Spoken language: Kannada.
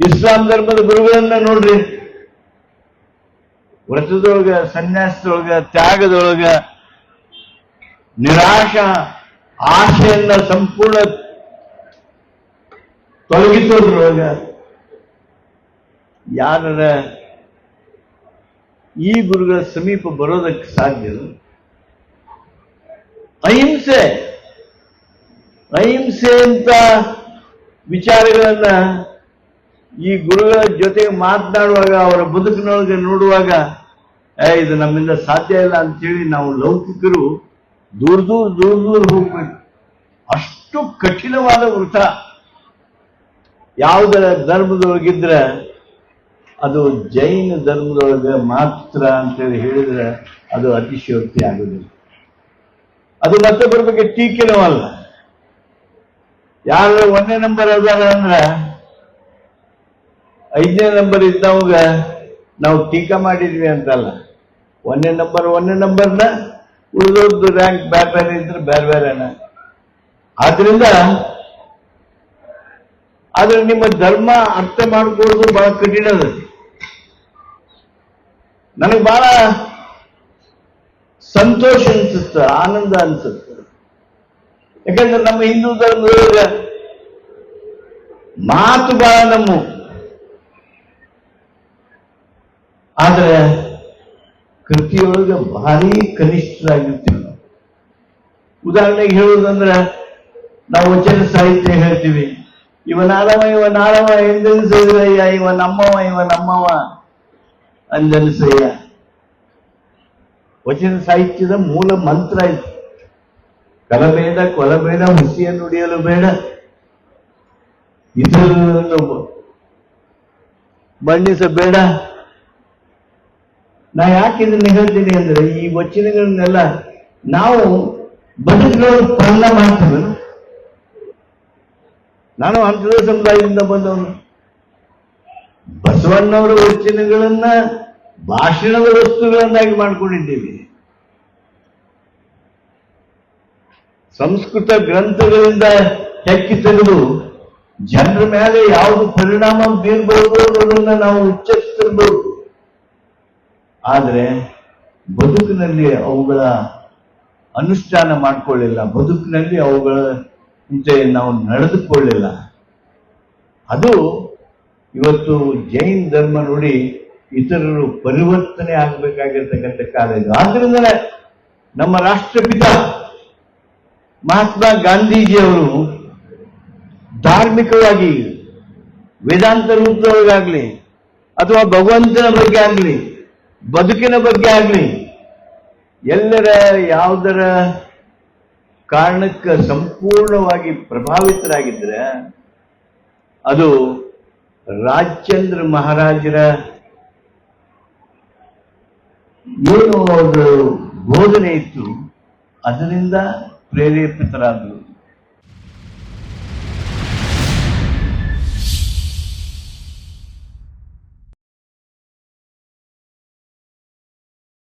ಇಸ್ಲಾಂ ಧರ್ಮದ ಗುರುಗಳನ್ನ ನೋಡ್ರಿ. ವ್ರತದೊಳಗ, ಸನ್ಯಾಸದೊಳಗ, ತ್ಯಾಗದೊಳಗ ನಿರಾಶ ಆಶೆಯನ್ನ ಸಂಪೂರ್ಣ ತೊಲಗಿಸೋದ್ರೊಳಗ ಯಾರ ಈ ಗುರುಗಳ ಸಮೀಪ ಬರೋದಕ್ಕೆ ಸಾಧ್ಯ ಅಹಿಂಸೆ ಅಹಿಂಸೆ ಅಂತ ವಿಚಾರಗಳನ್ನ ಈ ಗುರುಗಳ ಜೊತೆಗೆ ಮಾತನಾಡುವಾಗ, ಅವರ ಬದುಕಿನೊಳಗೆ ನೋಡುವಾಗ ಇದು ನಮ್ಮಿಂದ ಸಾಧ್ಯ ಇಲ್ಲ ಅಂತೇಳಿ ನಾವು ಲೌಕಿಕರು ದೂರ ದೂರ ದೂರ ದೂರ ಹೋಗ್ಬೇಕು. ಅಷ್ಟು ಕಠಿಣವಾದ ವೃತ ಯಾವುದರ ಧರ್ಮದೊಳಗಿದ್ರೆ ಅದು ಜೈನ ಧರ್ಮದೊಳಗೆ ಮಾತ್ರ ಅಂತೇಳಿ ಹೇಳಿದ್ರೆ ಅದು ಅತಿಶಯೋಕ್ತಿ ಆಗುದಿಲ್ಲ. ಅದು ಮತ್ತೊಬ್ಬರ ಬಗ್ಗೆ ಟೀಕೆನೂ ಅಲ್ಲ. ಯಾರು ಒಂದೇ ನಂಬರ್ ಅದಾರ ಅಂದ್ರೆ ಐದನೇ ನಂಬರ್ ಇದ್ದವಾಗ ನಾವು ಟೀಕಾ ಮಾಡಿದ್ವಿ ಅಂತಲ್ಲ. ಒಂದನೇ ನಂಬರ್ ಒಂದನೇ ನಂಬರ್ನ ಉಳಿದೋದು ರ್ಯಾಂಕ್ ಬೇರೆ ಬೇರೆ ಇದ್ರೆ ಬೇರೆ ಬೇರೆನ ಆದ್ರಿಂದ ಆದ್ರೆ ನಿಮ್ಮ ಧರ್ಮ ಅರ್ಥ ಮಾಡ್ಕೊಳ್ಳೋದು ಬಹಳ ಕಠಿಣ ಅದ. ನನಗೆ ಬಹಳ ಸಂತೋಷ ಅನ್ಸುತ್ತೆ, ಆನಂದ ಅನ್ಸುತ್ತೆ. ಯಾಕಂದ್ರೆ ನಮ್ಮ ಹಿಂದೂ ಧರ್ಮದೊಳಗ ಮಾತು ಬಹಳ ನಮ್ಮ ಆದ್ರೆ ಕೃತಿಯೊಳಗೆ ಭಾರಿ ಕನಿಷ್ಠರಾಗಿರ್ತೀವಿ ನಾವು. ಉದಾಹರಣೆಗೆ ಹೇಳುವುದಂದ್ರೆ ನಾವು ವಚನ ಸಾಹಿತ್ಯ ಹೇಳ್ತೀವಿ. ಇವನ ಆರವ ಇವನ ಆರವ ಎಂದೆನಿಸಯ್ಯ ಇವ ನಮ್ಮವ ಇವ ನಮ್ಮವ ಅಂದನಿಸಯ್ಯ. ವಚನ ಸಾಹಿತ್ಯದ ಮೂಲ ಮಂತ್ರ ಇದು. ಕಲಬೇಡ ಕೊಲಬೇಡ ಹುಸಿಯನ್ನು ನುಡಿಯಲು ಬೇಡ. ಇತರರನ್ನು ಬಣ್ಣಿಸಬೇಡ. ನಾ ಯಾಕೆ ಇದನ್ನ ಹೇಳ್ತೀನಿ ಅಂದ್ರೆ, ಈ ವಚನಗಳನ್ನೆಲ್ಲ ನಾವು ಬದುಕಿನೊಳಗೆ ಪಾಲನೆ ಮಾಡ್ತೀವಿ. ನಾನು ಅಂಥದ ಸಮುದಾಯದಿಂದ ಬಂದವನು. ಬಸವಣ್ಣವರ ವಚನಗಳನ್ನ ಭಾಷಣದ ವಸ್ತುಗಳನ್ನಾಗಿ ಮಾಡಿಕೊಂಡಿದ್ದೀವಿ. ಸಂಸ್ಕೃತ ಗ್ರಂಥಗಳಿಂದ ಹೆಕ್ಕಿ ತೆಗೆದು ಜನರ ಮೇಲೆ ಯಾವುದು ಪರಿಣಾಮ ಬೀರ್ಬಹುದು ಅನ್ನೋದನ್ನ ನಾವು ಉಚ್ಚರಿಸಿರ್ಬೋದು ಆದರೆ ಬದುಕಿನಲ್ಲಿ ಅವುಗಳ ಅನುಷ್ಠಾನ ಮಾಡಿಕೊಳ್ಳಿಲ್ಲ. ಬದುಕಿನಲ್ಲಿ ಅವುಗಳ ಜೊತೆ ನಾವು ನಡೆದುಕೊಳ್ಳಿಲ್ಲ. ಅದು ಇವತ್ತು ಜೈನ್ ಧರ್ಮ ನೋಡಿ ಇತರರು ಪರಿವರ್ತನೆ ಆಗಬೇಕಾಗಿರ್ತಕ್ಕಂಥ ಕಾಲ ಇದು. ಆದ್ರಿಂದಲೇ ನಮ್ಮ ರಾಷ್ಟ್ರಪಿತ ಮಹಾತ್ಮ ಗಾಂಧೀಜಿಯವರು ಧಾರ್ಮಿಕವಾಗಿ, ವೇದಾಂತ ರೂಪದೊಳಗಾಗ್ಲಿ ಅಥವಾ ಭಗವಂತನ ಬಗ್ಗೆ ಆಗ್ಲಿ ಬದುಕಿನ ಬಗ್ಗೆ ಆಗ್ಲಿ, ಎಲ್ಲರ ಯಾವುದರ ಕಾರಣಕ್ಕೆ ಸಂಪೂರ್ಣವಾಗಿ ಪ್ರಭಾವಿತರಾಗಿದ್ರೆ, ಅದು ರಾಜಚಂದ್ರ ಮಹಾರಾಜರ ಏನು ಅವರು ಬೋಧನೆ ಇತ್ತು. ಅದರಿಂದ ಪ್ರೇರೇಪಿತರಾದರು.